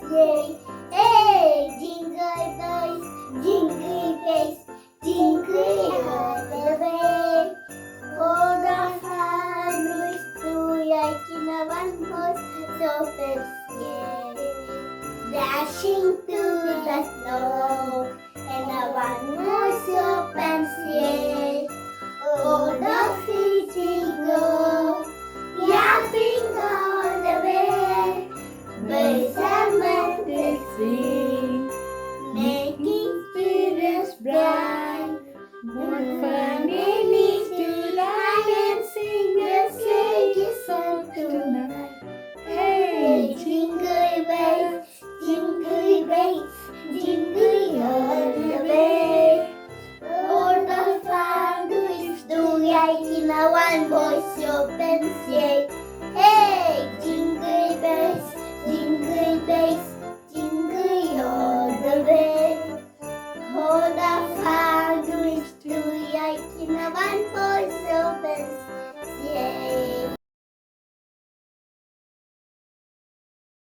Sleigh. Hey, jingle bells, jingle bells, jingle all the way. Oh, the fun is to like in the one boy open sleigh. Dashing through the snow and a one more soap and sleigh. Oh, the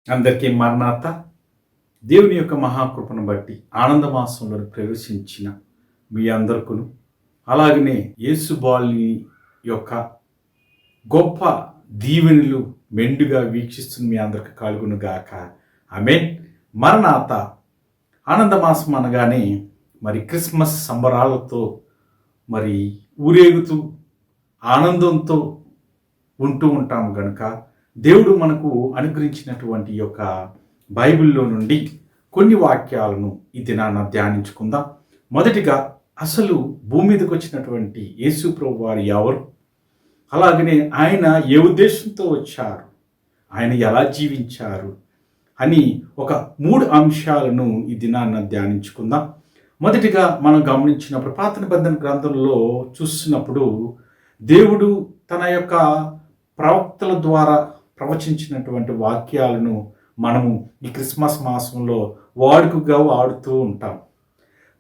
అందరికీ మరణాత దేవుని యొక్క మహాకృపను బట్టి ఆనందమాసంలో ప్రవేశించిన మీ అందరికును అలాగనే యేసు యొక్క గొప్ప దీవెనలు మెండుగా వీక్షిస్తున్న మీ అందరికి కలుగును గాక. ఆమెన్. మరణాత ఆనందమాసం అనగానే మరి క్రిస్మస్ సంబరాలతో మరి ఊరేగుతూ ఆనందంతో ఉంటూ ఉంటాం కనుక దేవుడు మనకు అనుగ్రహించినటువంటి యొక్క బైబిల్లో నుండి కొన్ని వాక్యాలను ఈ దినాన ధ్యానించుకుందాం. మొదటిగా అసలు భూమి మీదకి వచ్చినటువంటి యేసు ప్రభు వారు ఎవరు? అలాగనే ఆయన ఏ ఉద్దేశంతో వచ్చారు? ఆయన ఎలా జీవించారు? అని ఒక మూడు అంశాలను ఈ దినాన్న ధ్యానించుకుందాం. మొదటిగా మనం గమనించినప్పుడు పాత నిబంధన గ్రంథంలో చూస్తున్నప్పుడు దేవుడు తన యొక్క ప్రవక్తల ద్వారా ప్రవచించినటువంటి వాక్యాలను మనము ఈ క్రిస్మస్ మాసంలో వాడుకగా వాడుతూ ఉంటాం.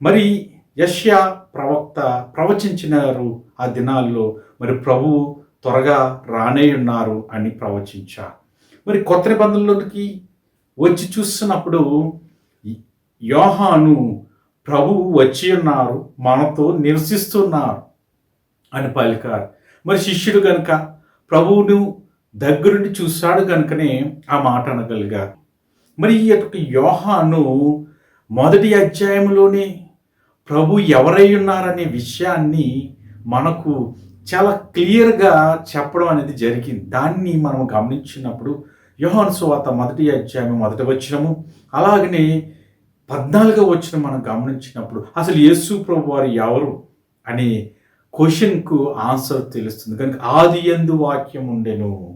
మరి యష్యా ప్రవక్త ప్రవచించినారు ఆ దినాల్లో మరి ప్రభువు త్వరగా రానే ఉన్నారు అని ప్రవచించారు మరి కొత్త నిబంధనలోకి వచ్చి చూస్తున్నప్పుడు యోహాను ప్రభువు వచ్చి ఉన్నారు మనతో నివసిస్తున్నారు అని పలికారు. మరి శిష్యుడు గనుక ప్రభువును దగ్గరుండి చూశాడు కనుకనే ఆ మాట అనగలిగారు మరి ఈ యొక్క యోహాను మొదటి అధ్యాయంలోనే ప్రభు ఎవరై ఉన్నారనే విషయాన్ని మనకు చాలా క్లియర్గా చెప్పడం అనేది జరిగింది. దాన్ని మనం గమనించినప్పుడు యోహాను సువాత మొదటి అధ్యాయం మొదటి వచ్చినము అలాగనే పద్నాలుగో వచ్చిన మనం గమనించినప్పుడు అసలు యేసు ప్రభు వారు ఎవరు అనే క్వశ్చన్కు ఆన్సర్ తెలుస్తుంది. కనుక ఆది ఎందు వాక్యం ఉండెను.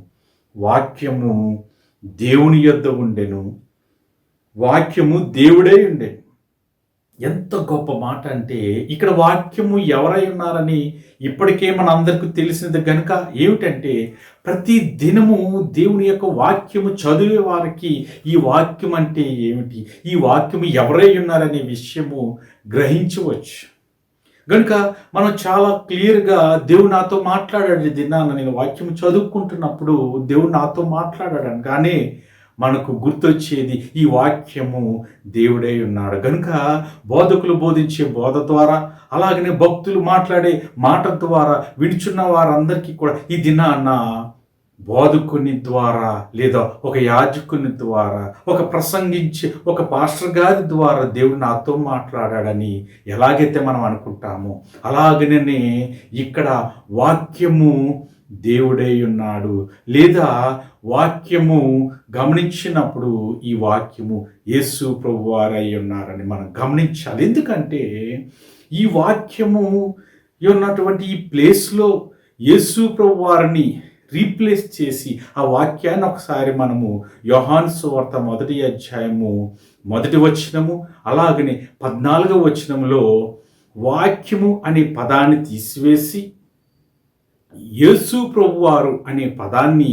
వాక్యము దేవుని యొద్ద ఉండెను. వాక్యము దేవుడే ఉండే ఎంత గొప్ప మాట అంటే ఇక్కడ వాక్యము ఎవరై ఉన్నారని ఇప్పటికే మన అందరికీ తెలిసినది కనుక ఏమిటంటే ప్రతి దినము దేవుని యొక్క వాక్యము చదివే వారికి ఈ వాక్యం అంటే ఏమిటి? ఈ వాక్యము ఎవరై ఉన్నారనే విషయము గ్రహించవచ్చు. కనుక మనం చాలా క్లియర్గా దేవుడు నాతో మాట్లాడాడు దినాన నేను వాక్యం చదువుకుంటున్నప్పుడు దేవుడు నాతో మాట్లాడాడు కానీ మనకు గుర్తొచ్చేది ఈ వాక్యము దేవుడే ఉన్నాడు. కనుక బోధకులు బోధించే బోధ ద్వారా అలాగనే భక్తులు మాట్లాడే మాట ద్వారా విడుచున్న వారందరికీ కూడా ఈ దినాన్న బోధకుని ద్వారా లేదా ఒక యాజకుని ద్వారా ఒక ప్రసంగించి ఒక పాస్టర్ గారి ద్వారా దేవుడు నాతో మాట్లాడాడని ఎలాగైతే మనం అనుకుంటామో అలాగనే ఇక్కడ వాక్యము దేవుడై ఉన్నాడు. లేదా వాక్యము గమనించినప్పుడు ఈ వాక్యము యేసు ప్రభువారై ఉన్నారని మనం గమనించాలి. ఎందుకంటే ఈ వాక్యము ఉన్నటువంటి ఈ ప్లేస్లో యేసు ప్రభు వారిని రీప్లేస్ చేసి ఆ వాక్యాన్ని ఒకసారి మనము యోహాన్ సువార్త మొదటి అధ్యాయము మొదటి వచనము అలాగనే పద్నాలుగవ వచనంలో వాక్యము అనే పదాన్ని తీసివేసి యేసు ప్రభువారు అనే పదాన్ని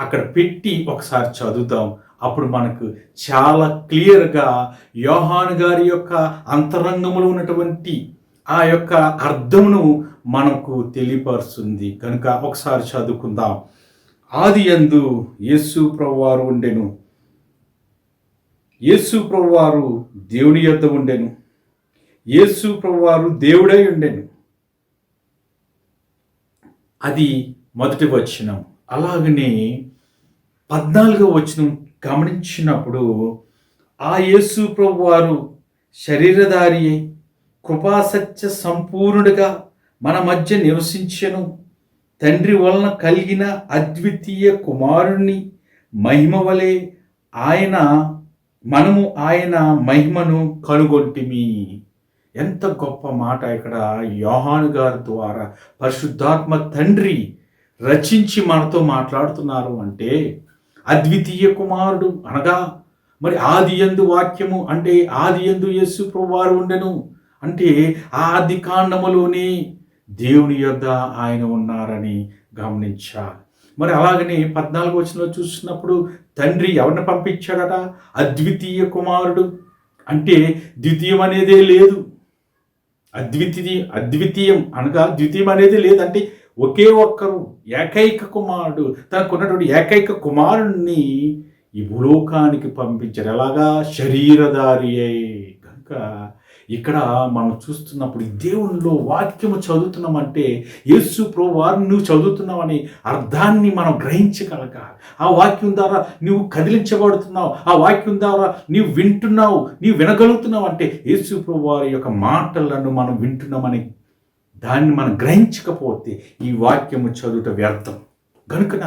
అక్కడ పెట్టి ఒకసారి చదువుతాం అప్పుడు మనకు చాలా క్లియర్గా యోహాన్ గారి యొక్క అంతరంగంలో ఉన్నటువంటి ఆ యొక్క అర్థమును మనకు తెలియపరుస్తుంది. కనుక ఒకసారి చదువుకుందాం. ఆది యందు యేసు ప్రభువారు ఉండెను. యేసు ప్రభువారు దేవుని యొద్ద ఉండెను. యేసు ప్రభువారు దేవుడై ఉండెను. అది మొదటి వచనం. అలాగనే పద్నాలుగో వచనం గమనించినప్పుడు ఆ యేసు ప్రభువారు శరీరధారి కృపాసత్య సంపూర్ణుడిగా మన మధ్య నివసించెను. తండ్రి వలన కలిగిన అద్వితీయ కుమారుణ్ణి మహిమ వలె ఆయన మనము ఆయన మహిమను కనుగొంటిమి. ఎంత గొప్ప మాట ఇక్కడ యోహాను గారి ద్వారా పరిశుద్ధాత్మ తండ్రి రచించి మనతో మాట్లాడుతున్నారు అంటే అద్వితీయ కుమారుడు అనగా మరి ఆది ఎందు వాక్యము అంటే ఆది ఎందు యేసు ప్రభువారు ఉండెను. అంటే ఆది కాండములోనే దేవుని యొద్ద ఆయన ఉన్నారని గమనించాలి. మరి అలాగనే పద్నాలుగు వచనంలో చూసినప్పుడు తండ్రి ఎవరిని పంపించాడట? అద్వితీయ కుమారుడు. అంటే ద్వితీయం అనేదే లేదు. అద్వితీయ అద్వితీయం అనగా ద్వితీయం అనేది లేదంటే ఒకే ఒక్కరు ఏకైక కుమారుడు. తనకున్నటువంటి ఏకైక కుమారుణ్ణి ఈ భూలోకానికి పంపించారు. ఎలాగా? శరీరధారి అయి కనుక ఇక్కడ మనం చూస్తున్నప్పుడు దేవునిలో వాక్యము చదువుతున్నామంటే యేసు ప్రభు వారిని నువ్వు చదువుతున్నావని అర్థాన్ని మనం గ్రహించగలక ఆ వాక్యం ద్వారా నువ్వు కదిలించబడుతున్నావు. ఆ వాక్యం ద్వారా నీవు వింటున్నావు. నీవు వినగలుగుతున్నావు అంటే యేసు ప్రభు వారి యొక్క మాటలను మనం వింటున్నామని దాన్ని మనం గ్రహించకపోతే ఈ వాక్యము చదువుట వ్యర్థం. కనుకన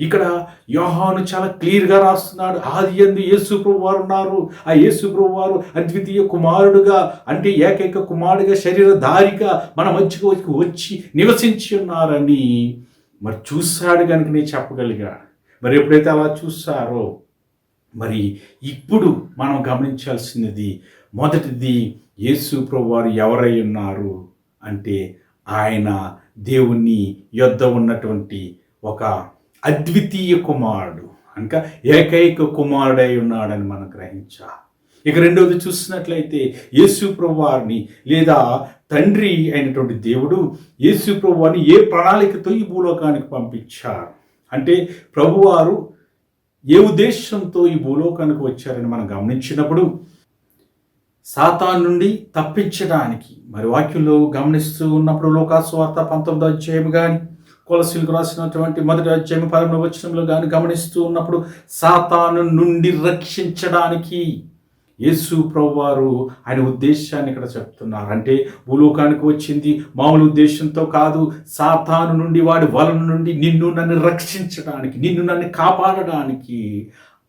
ఇక్కడ యోహాను చాలా క్లియర్గా రాస్తున్నాడు. ఆది ఎందు యేసు వారు ఉన్నారు. ఆ యేసు వారు అద్వితీయ కుమారుడుగా అంటే ఏకైక కుమారుడుగా శరీరధారిగా మన మధ్యకు వచ్చి నివసించి ఉన్నారని మరి చూశాడు కనుక నేను చెప్పగలిగా. మరి ఎప్పుడైతే అలా చూస్తారో మరి ఇప్పుడు మనం గమనించాల్సినది మొదటిది యేసు ప్రభు వారు ఎవరై ఉన్నారు అంటే ఆయన దేవుని యొద్ద ఉన్నటువంటి ఒక అద్వితీయ కుమారుడు. ఇంకా ఏకైక కుమారుడై ఉన్నాడని మనం గ్రహించా ఇక రెండవది చూసినట్లయితే యేసు ప్రభువారిని లేదా తండ్రి అయినటువంటి దేవుడు యేసు ప్రభువారిని ఏ ప్రణాళికతో ఈ భూలోకానికి పంపించారు? అంటే ప్రభువారు ఏ ఉద్దేశంతో ఈ భూలోకానికి వచ్చారని మనం గమనించినప్పుడు సాతాన్ నుండి తప్పించడానికి మరి వాక్యంలో గమనిస్తూ ఉన్నప్పుడు లోకాస్వార్త పంతొమ్మిదో అధ్యాయం కానీ కొలసీలకు రాసినటువంటి మొదటి అధ్యాయం పదమూడు వచనంలో కానీ గమనిస్తూ ఉన్నప్పుడు సాతాను నుండి రక్షించడానికి యేసు ప్రభువారు ఆయన ఉద్దేశాన్ని ఇక్కడ చెప్తున్నారు. అంటే భూలోకానికి వచ్చింది మామూలు ఉద్దేశంతో కాదు సాతాను నుండి వాడి వలన నుండి నిన్ను నన్ను రక్షించడానికి నిన్ను నన్ను కాపాడడానికి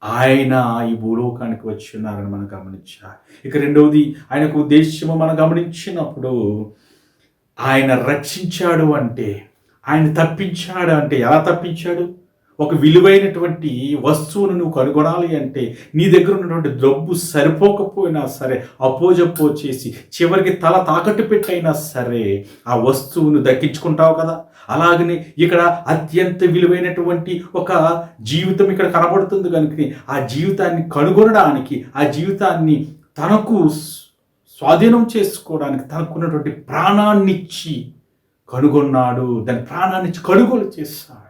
ఆయన ఈ భూలోకానికి వచ్చి ఉన్నారని మనం గమనించాలి. ఇక రెండవది ఆయనకు ఉద్దేశము మనం గమనించినప్పుడు ఆయన రక్షించాడు అంటే ఆయన తప్పించాడు అంటే ఎలా తప్పించాడు? ఒక విలువైనటువంటి వస్తువును నువ్వు కనుగొనాలి అంటే నీ దగ్గర ఉన్నటువంటి డబ్బు సరిపోకపోయినా సరే అపోజపో చేసి చివరికి తల తాకట్టు పెట్టైనా సరే ఆ వస్తువును దక్కించుకుంటావు కదా? అలాగనే ఇక్కడ అత్యంత విలువైనటువంటి ఒక జీవితం ఇక్కడ కనబడుతుంది కనుక ఆ జీవితాన్ని కనుగొనడానికి ఆ జీవితాన్ని తనకు స్వాధీనం చేసుకోవడానికి తనకున్నటువంటి ప్రాణాన్నిచ్చి కనుగొన్నాడు. దాని ప్రాణాన్ని కడుగోలు చేస్తాడు.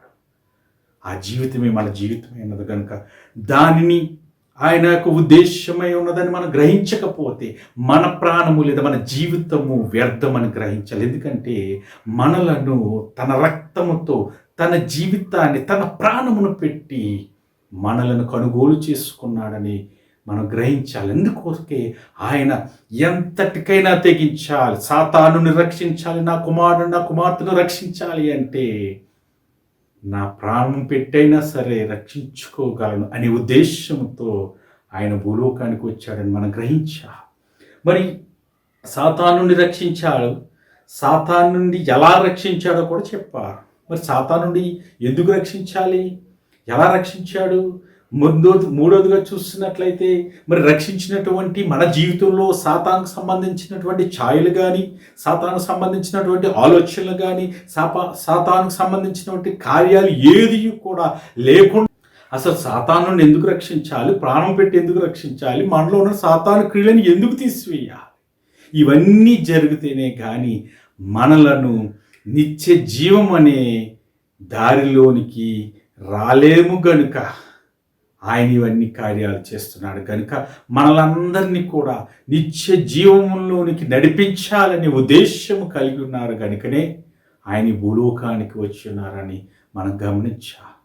ఆ జీవితమే మన జీవితమే ఉన్నది కనుక దానిని ఆయన యొక్క ఉద్దేశమై ఉన్నదని మనం గ్రహించకపోతే మన ప్రాణము లేదా మన జీవితము వ్యర్థమని గ్రహించాలి. ఎందుకంటే మనలను తన రక్తముతో తన జీవితాన్ని తన ప్రాణమును పెట్టి మనలను కొనుగోలు చేసుకున్నాడని మనం గ్రహించాలి. ఎందుకోసకే ఆయన ఎంతటికైనా తెగించాలి. సాతానుని రక్షించాలి. నా కుమారుడు నా కుమార్తెను రక్షించాలి అంటే నా ప్రాణం పెట్టైనా సరే రక్షించుకోగలను అనే ఉద్దేశంతో ఆయన భూలోకానికి వచ్చాడని మనం గ్రహించా మరి సాతాను నుండి రక్షించాడు. సాతాను నుండి ఎలా రక్షించాడో కూడా చెప్పారు మరి సాతాను నుండి ఎందుకు రక్షించాలి? ఎలా రక్షించాడు? ముందో మూడోదిగా చూస్తున్నట్లయితే మరి రక్షించినటువంటి మన జీవితంలో సాతానికి సంబంధించినటువంటి ఛాయలు కానీ సాతానికి సంబంధించినటువంటి ఆలోచనలు కానీ సాపా సాతానికి సంబంధించినటువంటి కార్యాలు ఏది కూడా లేకుండా అసలు సాతాను ఎందుకు రక్షించాలి? ప్రాణం పెట్టి ఎందుకు రక్షించాలి? మనలో ఉన్న సాతాను క్రియలను ఎందుకు తీసివేయాలి? ఇవన్నీ జరిగితేనే కానీ మనలను నిత్య జీవం అనే దారిలోనికి రాలేము గనుక. ఆయన ఇవన్నీ కార్యాలు చేస్తున్నాడు కనుక మనలందరినీ కూడా నిత్య జీవంలోనికి నడిపించాలనే ఉద్దేశం కలిగి ఉన్నారు కనుకనే ఆయన భూలోకానికి వచ్చి ఉన్నారని మనం గమనించాలి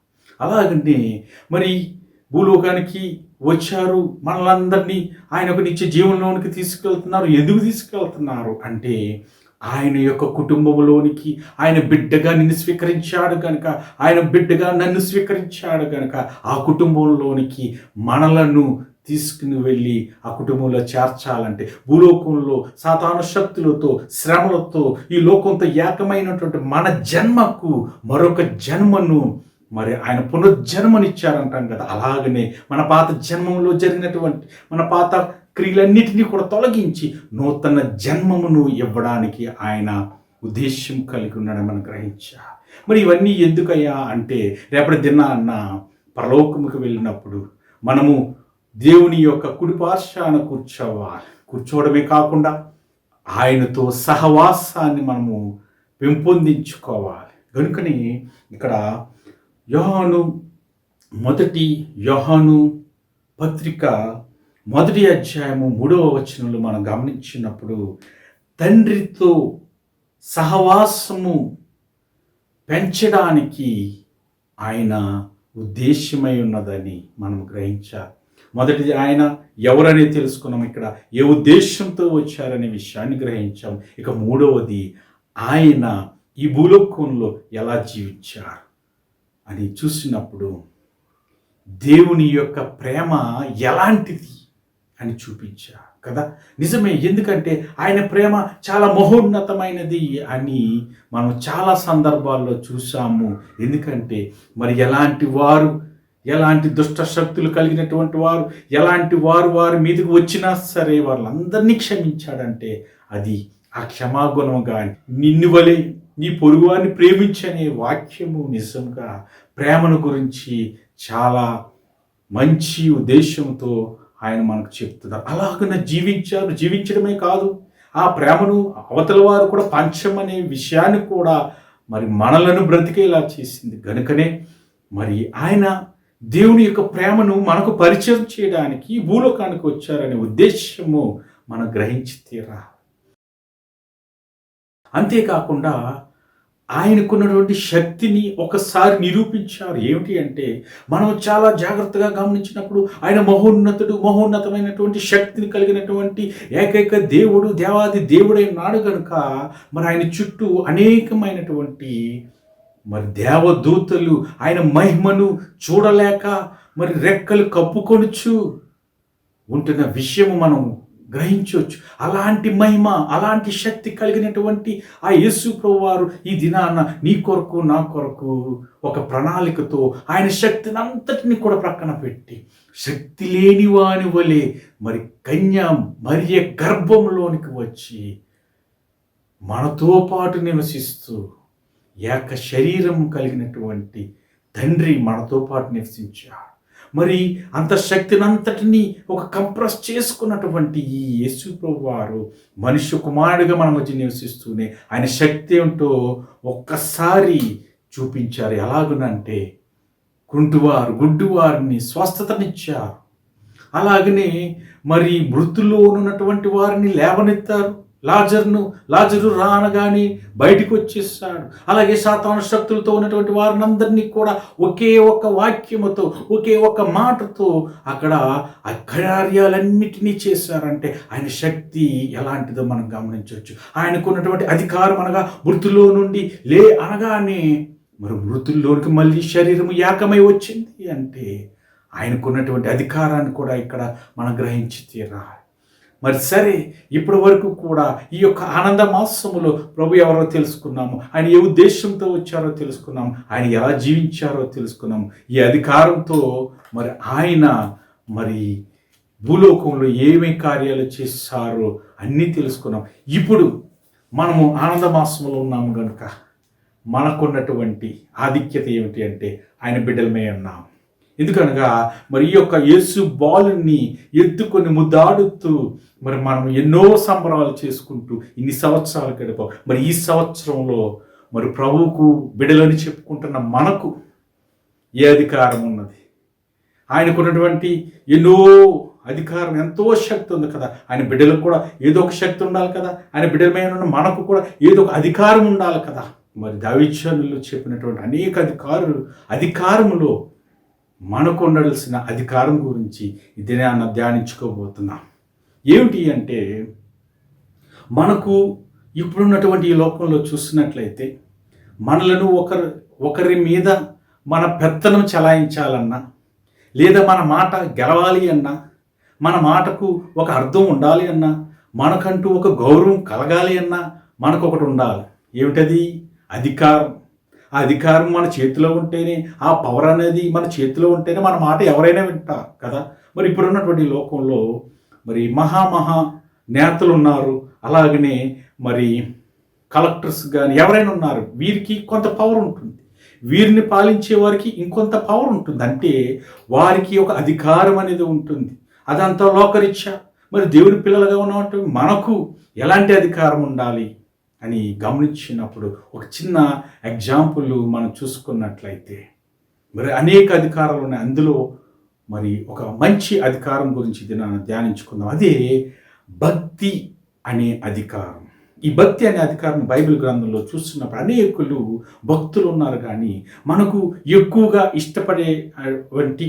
అలాగనే మరి భూలోకానికి వచ్చారు మనలందరినీ ఆయన ఒక నిత్య జీవంలోనికి తీసుకెళ్తున్నారు. ఎందుకు తీసుకెళ్తున్నారు అంటే ఆయన యొక్క కుటుంబంలోనికి ఆయన బిడ్డగా నిన్ను స్వీకరించాడు కనుక ఆయన బిడ్డగా నన్ను స్వీకరించాడు కనుక ఆ కుటుంబంలోనికి మనలను తీసుకుని వెళ్ళి ఆ కుటుంబంలో చేర్చాలంటే భూలోకంలో సాతాను శక్తులతో శ్రమలతో ఈ లోకంతో ఏకమైనటువంటి మన జన్మకు మరొక జన్మను మరి ఆయన పునర్జన్మనిచ్చారంటాం కదా అలాగనే మన పాత జన్మంలో జరిగినటువంటి మన పాత క్రియలన్నిటినీ కూడా తొలగించి నూతన జన్మమును ఇవ్వడానికి ఆయన ఉద్దేశ్యం కలిగి ఉన్నాడని మనం గ్రహించా మరి ఇవన్నీ ఎందుకయ్యా అంటే రేపటి దినాన్న పరలోకముకు వెళ్ళినప్పుడు మనము దేవుని యొక్క కుడిపార్శాన కూర్చోవాలి కూర్చోవడమే కాకుండా ఆయనతో సహవాసాన్ని మనము పెంపొందించుకోవాలి. కనుకని ఇక్కడ యోహాను మొదటి యోహాను పత్రిక మొదటి అధ్యాయము మూడవ వచనంలో మనం గమనించినప్పుడు తండ్రితో సహవాసము పెంచడానికి ఆయన ఉద్దేశ్యమై ఉన్నదని మనం గ్రహించాలి. మొదటిది ఆయన ఎవరని తెలుసుకున్నాం ఇక్కడ? ఏ ఉద్దేశంతో వచ్చారనే విషయాన్ని గ్రహించాం. ఇక మూడవది ఆయన ఈ భూలోకంలో ఎలా జీవించారు అని చూసినప్పుడు దేవుని యొక్క ప్రేమ ఎలాంటిది? అని చూపించా కదా? నిజమే ఎందుకంటే ఆయన ప్రేమ చాలా మహోన్నతమైనది అని మనం చాలా సందర్భాల్లో చూసాము ఎందుకంటే మరి ఎలాంటి వారు ఎలాంటి దుష్ట శక్తులు కలిగినటువంటి వారు ఎలాంటి వారు వారి మీదకి వచ్చినా సరే వాళ్ళందరినీ క్షమించాడంటే అది ఆ క్షమాగుణంగా నిన్ను వలె నీ పొరుగువారిని ప్రేమించనే వాక్యము నిజంగా ప్రేమను గురించి చాలా మంచి ఉద్దేశంతో ఆయన మనకు చెప్తున్నారు. అలాగనే జీవించారు. జీవించడమే కాదు ఆ ప్రేమను అవతల వారు కూడా పంచమనే విషయాన్ని కూడా మరి మనలను బ్రతికేలా చేసింది. గనుకనే మరి ఆయన దేవుని యొక్క ప్రేమను మనకు పరిచయం చేయడానికి భూలోకానికి వచ్చారనే ఉద్దేశము మనం గ్రహించి తీరా అంతేకాకుండా ఆయనకున్నటువంటి శక్తిని ఒకసారి నిరూపించారు. ఏమిటి అంటే మనం చాలా జాగ్రత్తగా గమనించినప్పుడు ఆయన మహోన్నతుడు మహోన్నతమైనటువంటి శక్తిని కలిగినటువంటి ఏకైక దేవుడు దేవాది దేవుడై నాడు కనుక మరి ఆయన చుట్టూ అనేకమైనటువంటి మరి దేవదూతలు ఆయన మహిమను చూడలేక మరి రెక్కలు కప్పుకొనుచు ఉంటున్న విషయము మనం గ్రహించవచ్చు. అలాంటి మహిమ అలాంటి శక్తి కలిగినటువంటి ఆ యేసు వారు ఈ దినాన నీ కొరకు నా కొరకు ఒక ప్రణాళికతో ఆయన శక్తిని అంతటిని కూడా ప్రక్కన పెట్టి శక్తి లేని వాని వలె మరి కన్య మరియ గర్భంలోనికి వచ్చి మనతో పాటు నివసిస్తూ ఏక శరీరం కలిగినటువంటి తండ్రి మనతో పాటు నివసించాడు. మరి అంత శక్తినంతటిని ఒక కంప్రెస్ చేసుకున్నటువంటి ఈ యేసు వారు మనుష్య కుమారుడిగా మన మధ్య నివసిస్తూనే ఆయన శక్తి ఏమిటో ఒక్కసారి చూపించారు. ఎలాగునంటే కుంటువారు గుడ్డువారిని స్వస్థతనిచ్చారు. అలాగనే మరి మృతుల్లో ఉన్నటువంటి వారిని లేవనెత్తారు. లాజర్ను లాజరు రానగానే బయటికి వచ్చేస్తాడు అలాగే సాతాను శక్తులతో ఉన్నటువంటి వారిని అందరినీ కూడా ఒకే ఒక్క వాక్యముతో ఒకే ఒక్క మాటతో అక్కడ ఆ కార్యాలన్నిటినీ చేశారంటే ఆయన శక్తి ఎలాంటిదో మనం గమనించవచ్చు. ఆయనకు ఉన్నటువంటి అధికారం అనగా మృతుల్లో నుండి లే అనగానే మరి మృతుల్లోనికి మళ్ళీ శరీరం ఏకమై వచ్చింది అంటే ఆయనకున్నటువంటి అధికారాన్ని కూడా ఇక్కడ మనం గ్రహించి తీరాలి. మరి సరే ఇప్పటి వరకు కూడా ఈ యొక్క ఆనంద మాసములో ప్రభు ఎవరో తెలుసుకున్నాము. ఆయన ఏ ఉద్దేశంతో వచ్చారో తెలుసుకున్నాము. ఆయన ఎలా జీవించారో తెలుసుకున్నాము. ఈ అధికారంతో మరి ఆయన మరి భూలోకంలో ఏమేమి కార్యాలు చేశారో అన్నీ తెలుసుకున్నాం ఇప్పుడు మనము ఆనంద మాసంలో ఉన్నాము కనుక మనకున్నటువంటి ఆధిక్యత ఏమిటి అంటే ఆయన బిడ్డలమే ఉన్నాము. ఎందుకనగా మరి ఈ యొక్క యేసు బాలుని ఎత్తుకొని ముద్దాడుతూ మరి మనం ఎన్నో సంబరాలు చేసుకుంటూ ఇన్ని సంవత్సరాలు గడిపాం మరి ఈ సంవత్సరంలో మరి ప్రభువుకు బిడలని చెప్పుకుంటున్న మనకు ఏ అధికారం ఉన్నది? ఆయనకున్నటువంటి ఎన్నో అధికారం ఎంతో శక్తి ఉంది కదా. ఆయన బిడ్డలకు కూడా ఏదో ఒక శక్తి ఉండాలి కదా. ఆయన బిడ్డలమైన ఉన్న మనకు కూడా ఏదో ఒక అధికారం ఉండాలి కదా. మరి దావిచ్యానులు చెప్పినటువంటి అనేక అధికారులు అధికారములో మనకు ఉండాల్సిన అధికారం గురించి ఇది అన్న ధ్యానించుకోబోతున్నాం. ఏమిటి అంటే మనకు ఇప్పుడున్నటువంటి ఈ లోకంలో చూసినట్లయితే మనలను ఒకరు ఒకరి మీద మన పెత్తనం చలాయించాలన్నా లేదా మన మాట గెలవాలి అన్నా మన మాటకు ఒక అర్థం ఉండాలి అన్నా మనకంటూ ఒక గౌరవం కలగాలి అన్నా మనకొకటి ఉండాలి. ఏమిటది? అధికారం. ఆ అధికారం మన చేతిలో ఉంటేనే ఆ పవర్ అనేది మన చేతిలో ఉంటేనే మన మాట ఎవరైనా వింటారు కదా? మరి ఇప్పుడున్నటువంటి లోకంలో మరి మహా మహా నేతలు ఉన్నారు. అలాగనే మరి కలెక్టర్స్ కానీ ఎవరైనా ఉన్నారు వీరికి కొంత పవర్ ఉంటుంది. వీరిని పాలించే వారికి ఇంకొంత పవర్ ఉంటుంది. అంటే వారికి ఒక అధికారం అనేది ఉంటుంది. అదంతా లోకరీత్యా. మరి దేవుని పిల్లలుగా ఉన్నటువంటి మనకు ఎలాంటి అధికారం ఉండాలి? అని గమనించినప్పుడు ఒక చిన్న ఎగ్జాంపుల్ మనం చూసుకున్నట్లయితే మరి అనేక అధికారాలు ఉన్నాయి. అందులో మరి ఒక మంచి అధికారం గురించి ఇది ధ్యానించుకుందాం. అదే భక్తి అనే అధికారం. ఈ భక్తి అనే అధికారం బైబిల్ గ్రంథంలో చూస్తున్నప్పుడు అనేకులు భక్తులు ఉన్నారు కానీ మనకు ఎక్కువగా ఇష్టపడేటువంటి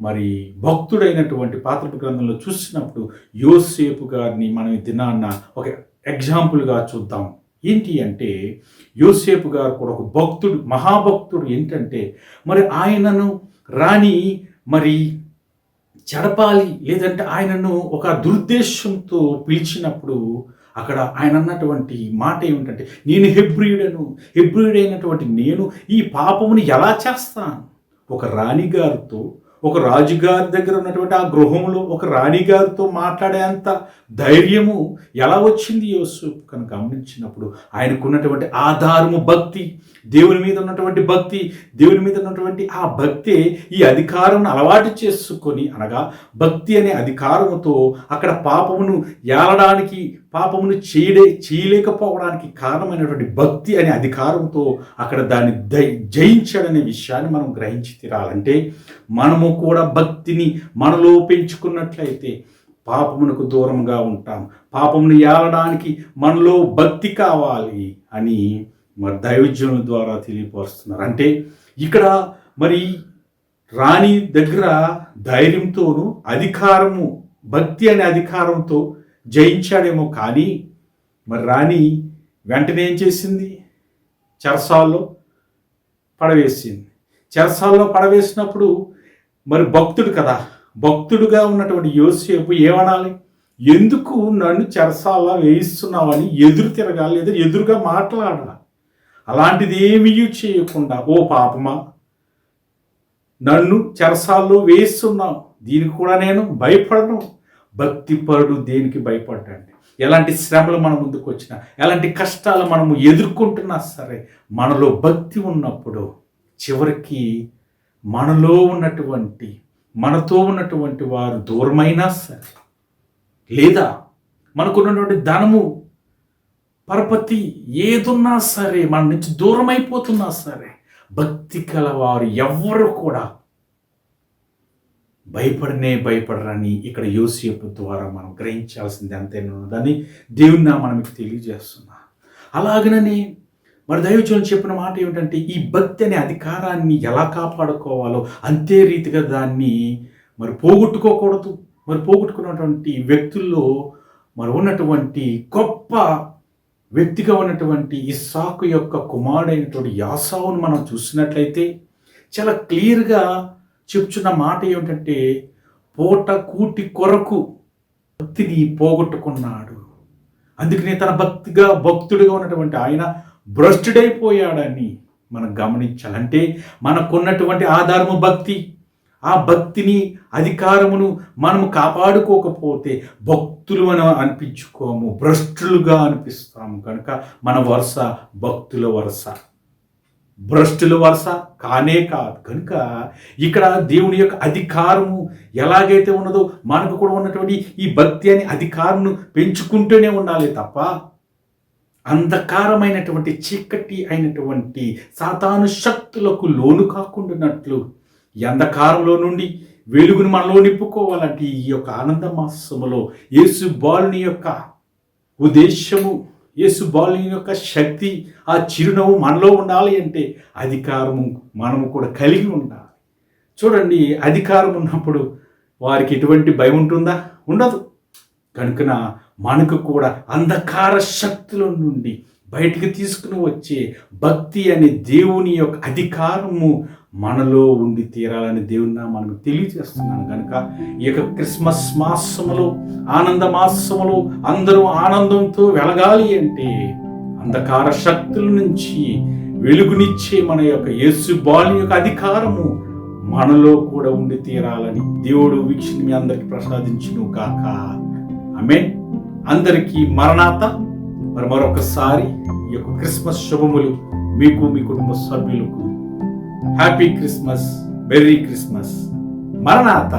మరి భక్తుడైనటువంటి పాత్రపు గ్రంథంలో చూసినప్పుడు యోసేపు గారిని మనం దినాన్న ఒక ఎగ్జాంపుల్గా చూద్దాం. ఏంటి అంటే యోసేపు గారు కూడా ఒక భక్తుడు మహాభక్తుడు ఏంటంటే మరి ఆయనను రాణి మరి చెడపాలి లేదంటే ఆయనను ఒక దుర్దేశంతో పిలిచినప్పుడు అక్కడ ఆయన అన్నటువంటి మాట ఏమిటంటే నేను హెబ్రియుడను హెబ్రియుడైనటువంటి నేను ఈ పాపముని ఎలా చేస్తాను? ఒక రాణిగారితో ఒక రాజుగారి దగ్గర ఉన్నటువంటి ఆ గృహంలో ఒక రాణిగారితో మాట్లాడేంత ధైర్యము ఎలా వచ్చింది యోసేపు? కనుక గమనించినప్పుడు ఆయనకున్నటువంటి ఆధారము భక్తి దేవుని మీద ఉన్నటువంటి భక్తి దేవుని మీద ఉన్నటువంటి ఆ భక్తే ఈ అధికారం అలవాటు చేసుకొని అనగా భక్తి అనే అధికారముతో అక్కడ పాపమును ఏలడానికి పాపమును చేయలే చేయలేకపోవడానికి కారణమైనటువంటి భక్తి అనే అధికారంతో అక్కడ దాన్ని దై జయించాడనే విషయాన్ని మనం గ్రహించి తీరాలంటే మనము కూడా భక్తిని మనలో పెంచుకున్నట్లయితే పాపమునకు దూరంగా ఉంటాం. పాపమును ఏలడానికి మనలో భక్తి కావాలి అని మరి దైవజ్ఞుల ద్వారా తెలియపరుస్తున్నారు. అంటే ఇక్కడ మరి రాణి దగ్గర ధైర్యంతోనూ అధికారము భక్తి అనే అధికారంతో జయించాడేమో కానీ మరి రాణి వెంటనే ఏం చేసింది? చెరసాల్లో పడవేసింది. చెరసాల్లో పడవేసినప్పుడు మరి భక్తుడు కదా భక్తుడుగా ఉన్నటువంటి యోసేపు ఏమనాలి? ఎందుకు నన్ను చెరసాల వేయిస్తున్నావని ఎదురు తిరగాలి లేదా ఎదురుగా మాట్లాడాలి? అలాంటిది ఏమీ చేయకుండా ఓ పాపమా నన్ను చెరసాల్లో వేయిస్తున్నావు దీనికి కూడా నేను భయపడను. భక్తిపరుడు దేనికి భయపడ్డండి? ఎలాంటి శ్రమలు మన ముందుకు వచ్చినా ఎలాంటి కష్టాలు మనము ఎదుర్కొంటున్నా సరే మనలో భక్తి ఉన్నప్పుడు చివరికి మనలో ఉన్నటువంటి మనతో ఉన్నటువంటి వారు దూరమైనా సరే లేదా మనకున్నటువంటి ధనము పరపతి ఏదున్నా సరే మన నుంచి దూరం అయిపోతున్నా సరే భక్తి కలవారు ఎవ్వరు కూడా భయపడనే భయపడరని ఇక్కడ యోసేపు ద్వారా మనం గ్రహించాల్సింది అంతేనని దేవుని మనం మీకు తెలియజేస్తున్నా. అలాగనని మరి దైవచనం చెప్పిన మాట ఏమిటంటే ఈ భక్తి అనే అధికారాన్ని ఎలా కాపాడుకోవాలో అంతే రీతిగా దాన్ని మరి పోగొట్టుకోకూడదు. మరి పోగొట్టుకున్నటువంటి వ్యక్తుల్లో మరి ఉన్నటువంటి గొప్ప వ్యక్తిగా ఉన్నటువంటి ఇస్సాకు యొక్క కుమారుడైనటువంటి యాసావును మనం చూసినట్లయితే చాలా క్లియర్గా చెప్తున్న మాట ఏమిటంటే పూట కూటి కొరకు భక్తిని పోగొట్టుకున్నాడు. అందుకనే తన భక్తిగా భక్తుడిగా ఉన్నటువంటి ఆయన భ్రష్టుడైపోయాడని మనం గమనించాలంటే మనకున్నటువంటి ఆధారము భక్తి. ఆ భక్తిని అధికారమును మనము కాపాడుకోకపోతే భక్తులు మనం అనిపించుకోము భ్రష్టులుగా అనిపిస్తాము. కనుక మన వరుస భక్తుల వరుస. భ్రష్టుల వరుస కానే కాదు. కనుక ఇక్కడ దేవుని యొక్క అధికారము ఎలాగైతే ఉన్నదో మనకు కూడా ఉన్నటువంటి ఈ భక్తి అనే అధికారమును పెంచుకుంటూనే ఉండాలి తప్ప అంధకారమైనటువంటి చీకటి అయినటువంటి సాతాను శక్తులకు లోను కాకుండానట్లు ఈ అంధకారంలో నుండి వెలుగును మనలో నింపుకోవాలంటే ఈ యొక్క ఆనంద మాసములో యేసు బాలుని యొక్క ఉద్దేశము యేసు బాలుని యొక్క శక్తి ఆ చిరునవ్వు మనలో ఉండాలి అంటే అధికారము మనము కూడా కలిగి ఉండాలి. చూడండి అధికారం ఉన్నప్పుడు వారికి ఎటువంటి భయం ఉంటుందా? ఉండదు. కనుకన మనకు కూడా అంధకార శక్తుల నుండి బయటికి తీసుకుని వచ్చే భక్తి అనే దేవుని యొక్క అధికారము మనలో ఉండి తీరాలని దేవుని మనకు తెలియజేస్తున్నాను కనుక ఈ యొక్క క్రిస్మస్ మాసములో ఆనంద మాసములో అందరూ ఆనందంతో వెలగాలి అంటే అంధకార శక్తుల నుంచి వెలుగునిచ్చే మన యొక్క యేసు బాలు యొక్క అధికారము మనలో కూడా ఉండి తీరాలని దేవుడు వీక్షణ మీ అందరికి ప్రసాదించును కాక ఆమె అందరికీ మరణాత. మరి మరొకసారి ఈ యొక్క క్రిస్మస్ శుభములు మీకు మీ కుటుంబ సభ్యులకు హ్యాపీ క్రిస్మస్ మెర్రీ క్రిస్మస్ మరణాత